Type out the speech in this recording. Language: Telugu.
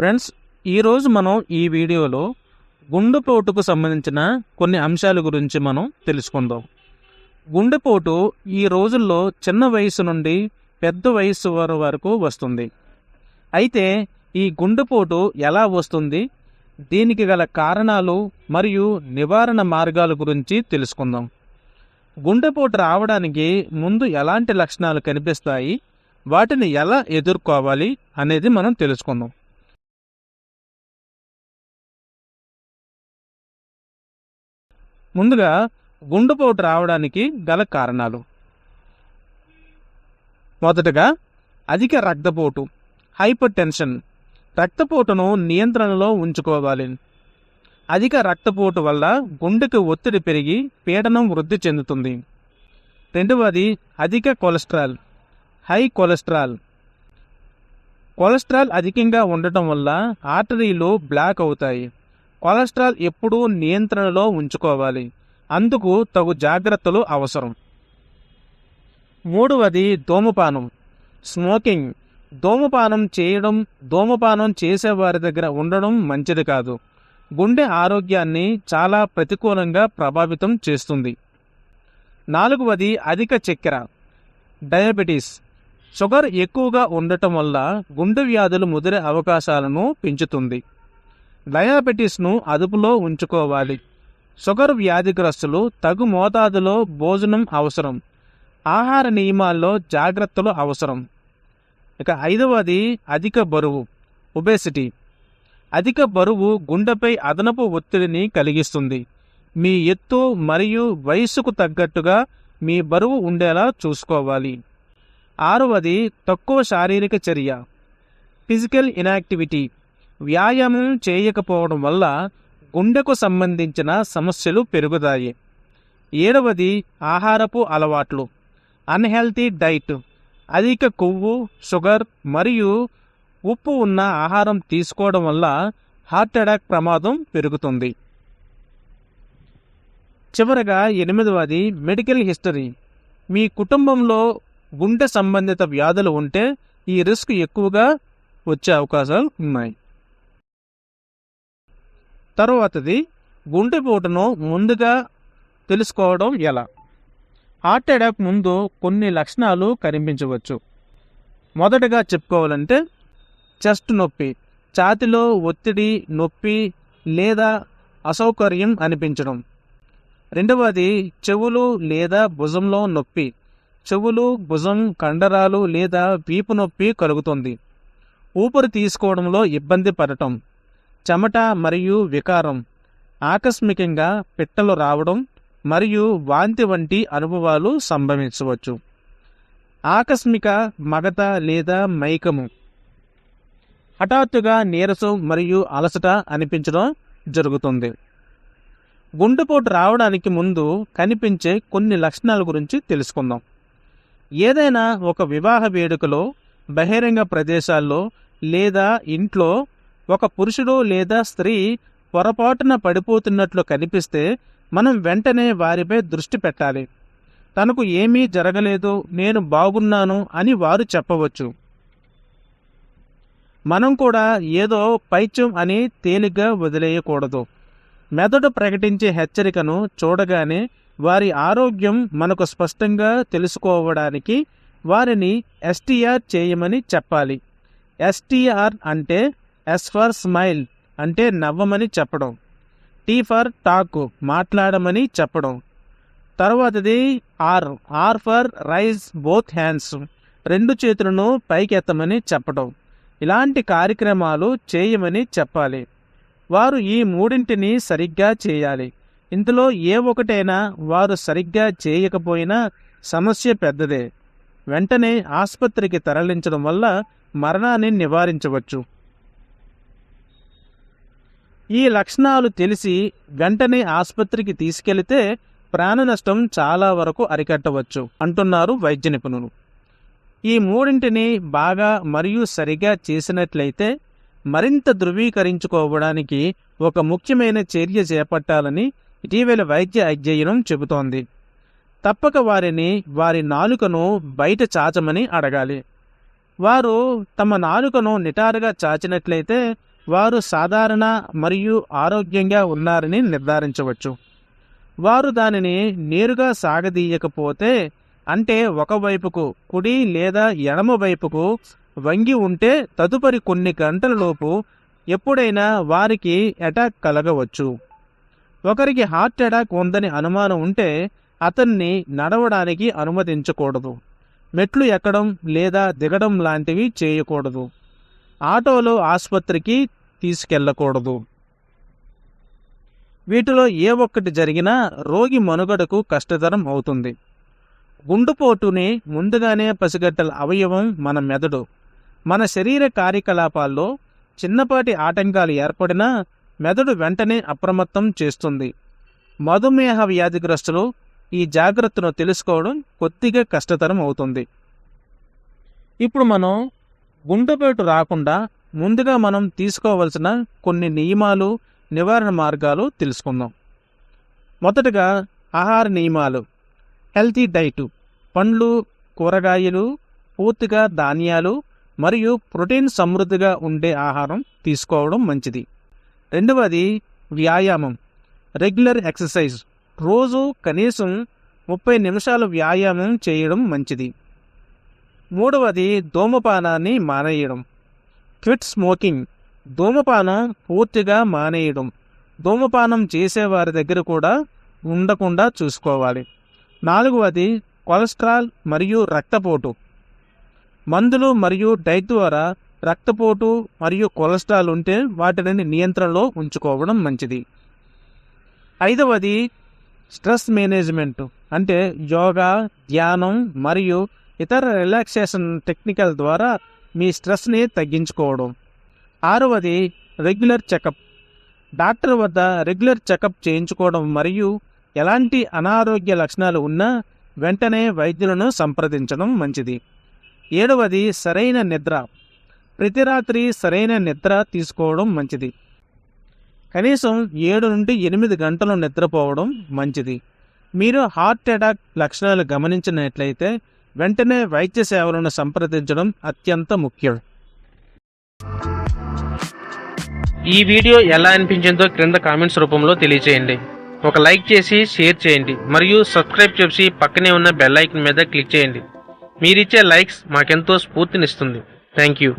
ఫ్రెండ్స్ ఈరోజు మనం ఈ వీడియోలో గుండెపోటుకు సంబంధించిన కొన్ని అంశాల గురించి మనం తెలుసుకుందాం. గుండెపోటు ఈ రోజుల్లో చిన్న వయసు నుండి పెద్ద వయసు వారి వరకు వస్తుంది. అయితే ఈ గుండెపోటు ఎలా వస్తుంది? దీనికి గల కారణాలు మరియు నివారణ మార్గాల గురించి తెలుసుకుందాం. గుండెపోటు రావడానికి ముందు ఎలాంటి లక్షణాలు కనిపిస్తాయి? వాటిని ఎలా ఎదుర్కోవాలి? అనేది మనం తెలుసుకుందాం. ముందుగా గుండెపోటు రావడానికి గల కారణాలు. మొదటగా అధిక రక్తపోటు హైపర్ టెన్షన్ రక్తపోటును నియంత్రణలో ఉంచుకోవాలి. అధిక రక్తపోటు వల్ల గుండెకు ఒత్తిడి పెరిగి పీడనం వృద్ధి చెందుతుంది. రెండవది అధిక కొలెస్ట్రాల్ హై కొలెస్ట్రాల్. కొలెస్ట్రాల్ అధికంగా ఉండటం వల్ల ఆర్టరీలు బ్లాక్ అవుతాయి. కొలెస్ట్రాల్ ఎప్పుడూ నియంత్రణలో ఉంచుకోవాలి. అందుకు తగు జాగ్రత్తలు అవసరం. మూడవది ధూమపానం. స్మోకింగ్. ధూమపానం చేయడం ధూమపానం చేసేవారి దగ్గర ఉండడం మంచిది కాదు. గుండె ఆరోగ్యాన్ని చాలా ప్రతికూలంగా ప్రభావితం చేస్తుంది. నాలుగవది అధిక చక్కెర. డయాబెటీస్. షుగర్ ఎక్కువగా ఉండటం వల్ల గుండె వ్యాధులు ముదిరే అవకాశాలను పెంచుతుంది. డయాబెటీస్ను అదుపులో ఉంచుకోవాలి. షుగర్ వ్యాధిగ్రస్తులు తగు మోతాదులో భోజనం అవసరం. ఆహార నియమాల్లో జాగ్రత్తలు అవసరం. ఇక ఐదవది అధిక బరువు ఒబేసిటీ అధిక బరువు గుండెపై అదనపు ఒత్తిడిని కలిగిస్తుంది. మీ ఎత్తు మరియు వయస్సుకు తగ్గట్టుగా మీ బరువు ఉండేలా చూసుకోవాలి. ఆరవది తక్కువ శారీరక చర్య. ఫిజికల్ ఇనాక్టివిటీ వ్యాయామం చేయకపోవడం వల్ల గుండెకు సంబంధించిన సమస్యలు పెరుగుతాయి. ఏడవది ఆహారపు అలవాట్లు. Unhealthy diet. అధిక కొవ్వు షుగర్ మరియు ఉప్పు ఉన్న ఆహారం తీసుకోవడం వల్ల హార్ట్ అటాక్ ప్రమాదం పెరుగుతుంది. చివరగా ఎనిమిదవది మెడికల్ హిస్టరీ. మీ కుటుంబంలో గుండె సంబంధిత వ్యాధులు ఉంటే ఈ రిస్క్ ఎక్కువగా వచ్చే అవకాశాలు ఉన్నాయి. తరువాతది గుండెపోటును ముందుగా తెలుసుకోవడం ఎలా? హార్ట్ అటాక్ ముందు కొన్ని లక్షణాలు కనిపించవచ్చు. మొదటగా చెప్పుకోవాలంటే చెస్ట్ నొప్పి ఛాతిలో ఒత్తిడి నొప్పి లేదా అసౌకర్యం అనిపించడం. రెండవది చెవులు లేదా భుజంలో నొప్పి చెవులు భుజం కండరాలు లేదా వీపు నొప్పి కలుగుతుంది. ఊపిరి తీసుకోవడంలో ఇబ్బంది పడటం. చెమట మరియు వికారం ఆకస్మికంగా పిట్టలు రావడం మరియు వాంతి వంటి అనుభవాలు సంభవించవచ్చు. ఆకస్మిక మగత లేదా మైకము. హఠాత్తుగా నీరసం మరియు అలసట అనిపించడం జరుగుతుంది. గుండెపోటు రావడానికి ముందు కనిపించే కొన్ని లక్షణాల గురించి తెలుసుకుందాం. ఏదైనా ఒక వివాహ వేడుకలో బహిరంగ ప్రదేశాల్లో లేదా ఇంట్లో ఒక పురుషుడు లేదా స్త్రీ పొరపాటున పడిపోతున్నట్లు కనిపిస్తే మనం వెంటనే వారిపై దృష్టి పెట్టాలి. తనకు ఏమీ జరగలేదు నేను బాగున్నాను అని వారు చెప్పవచ్చు. మనం కూడా ఏదో పైత్యం అని తేలిగ్గా వదిలేయకూడదు. మెదడు ప్రకటించే హెచ్చరికను చూడగానే వారి ఆరోగ్యం మనకు స్పష్టంగా తెలుసుకోవడానికి వారిని ఎస్టీఆర్ చేయమని చెప్పాలి. ఎస్టీఆర్ అంటే ఎస్ ఫర్ స్మైల్ అంటే నవ్వమని చెప్పడం. టీ ఫర్ టాక్ మాట్లాడమని చెప్పడం. తర్వాతది R R for raise both hands రెండు చేతులను పైకెత్తమని చెప్పడం. ఇలాంటి కార్యక్రమాలు చేయమని చెప్పాలి. వారు ఈ మూడింటిని సరిగ్గా చేయాలి. ఇందులో ఏ ఒకటైనా వారు సరిగ్గా చేయకపోయినా సమస్య పెద్దదే. వెంటనే ఆసుపత్రికి తరలించడం వల్ల మరణాన్ని నివారించవచ్చు. ఈ లక్షణాలు తెలిసి వెంటనే ఆసుపత్రికి తీసుకెళితే ప్రాణ నష్టం చాలా వరకు అరికట్టవచ్చు అంటున్నారు వైద్య నిపుణులు. ఈ మూడింటిని బాగా మరియు సరిగా చేసినట్లయితే మరింత ధృవీకరించుకోవడానికి ఒక ముఖ్యమైన చర్య చేపట్టాలని ఇటీవల వైద్య అధ్యయనం చెబుతోంది. తప్పక వారిని వారి నాలుకను బయట చాచమని అడగాలి. వారు తమ నాలుకను నిటారుగా చాచినట్లయితే వారు సాధారణ మరియు ఆరోగ్యంగా ఉన్నారని నిర్ధారించవచ్చు. వారు దానిని నేరుగా సాగదీయకపోతే అంటే ఒకవైపుకు కుడి లేదా ఎడమ వైపుకు వంగి ఉంటే తదుపరి కొన్ని గంటలలోపు ఎప్పుడైనా వారికి అటాక్ కలగవచ్చు. ఒకరికి హార్ట్ అటాక్ ఉందని అనుమానం ఉంటే అతన్ని నడవడానికి అనుమతించకూడదు. మెట్లు ఎక్కడం లేదా దిగడం లాంటివి చేయకూడదు. ఆటోలో ఆసుపత్రికి తీసుకెళ్ళకూడదు వీటిలో ఏ ఒక్కటి జరిగినా రోగి మనుగడకు కష్టతరం అవుతుంది. గుండుపోటుని ముందుగానే పసిగట్టల అవయవం మన మెదడు. మన శరీర కార్యకలాపాల్లో చిన్నపాటి ఆటంకాలు ఏర్పడినా మెదడు వెంటనే అప్రమత్తం చేస్తుంది. మధుమేహ వ్యాధిగ్రస్తులు ఈ జాగ్రత్తను తెలుసుకోవడం కొద్దిగా కష్టతరం అవుతుంది. ఇప్పుడు మనం గుండెపోటు రాకుండా ముందుగా మనం తీసుకోవలసిన కొన్ని నియమాలు నివారణ మార్గాలు తెలుసుకుందాం. మొదటగా ఆహార నియమాలు. Healthy diet. పండ్లు కూరగాయలు పూర్తిగా ధాన్యాలు మరియు ప్రోటీన్ సమృద్ధిగా ఉండే ఆహారం తీసుకోవడం మంచిది. రెండవది వ్యాయామం. Regular exercise. రోజు కనీసం ముప్పై నిమిషాలు వ్యాయామం చేయడం మంచిది. మూడవది ధూమపానాన్ని మానేయడం. Quit smoking. ధూమపానం పూర్తిగా మానేయడం. ధూమపానం చేసేవారి దగ్గర కూడా ఉండకుండా చూసుకోవాలి. నాలుగవది కొలెస్ట్రాల్ మరియు రక్తపోటు. మందులు మరియు డైట్ ద్వారా రక్తపోటు మరియు కొలెస్ట్రాల్ ఉంటే వాటిని నియంత్రణలో ఉంచుకోవడం మంచిది. ఐదవది స్ట్రెస్ మేనేజ్మెంట్. అంటే యోగా ధ్యానం మరియు ఇతర రిలాక్సేషన్ టెక్నికల్ ద్వారా మీ స్ట్రెస్ని తగ్గించుకోవడం. ఆరవది రెగ్యులర్ చెకప్. డాక్టర్ వద్ద రెగ్యులర్ చెకప్ చేయించుకోవడం మరియు ఎలాంటి అనారోగ్య లక్షణాలు ఉన్నా వెంటనే వైద్యులను సంప్రదించడం మంచిది. ఏడవది సరైన నిద్ర. ప్రతి రాత్రి సరైన నిద్ర తీసుకోవడం మంచిది. కనీసం ఏడు నుండి ఎనిమిది గంటలు నిద్రపోవడం మంచిది. మీరు హార్ట్ అటాక్ లక్షణాలు గమనించినట్లయితే వెంటనే వైద్య సేవలను సంప్రదించడం అత్యంత ముఖ్యం. ఈ వీడియో ఎలా అనిపించిందో క్రింద కామెంట్స్ రూపంలో తెలియజేయండి ఒక లైక్ చేసి షేర్ చేయండి. మరియు సబ్స్క్రైబ్ చేసి పక్కనే ఉన్న బెల్ ఐకన్ మీద క్లిక్ చేయండి. మీరిచ్చే లైక్స్ మాకెంతో స్ఫూర్తినిస్తుంది. Thank you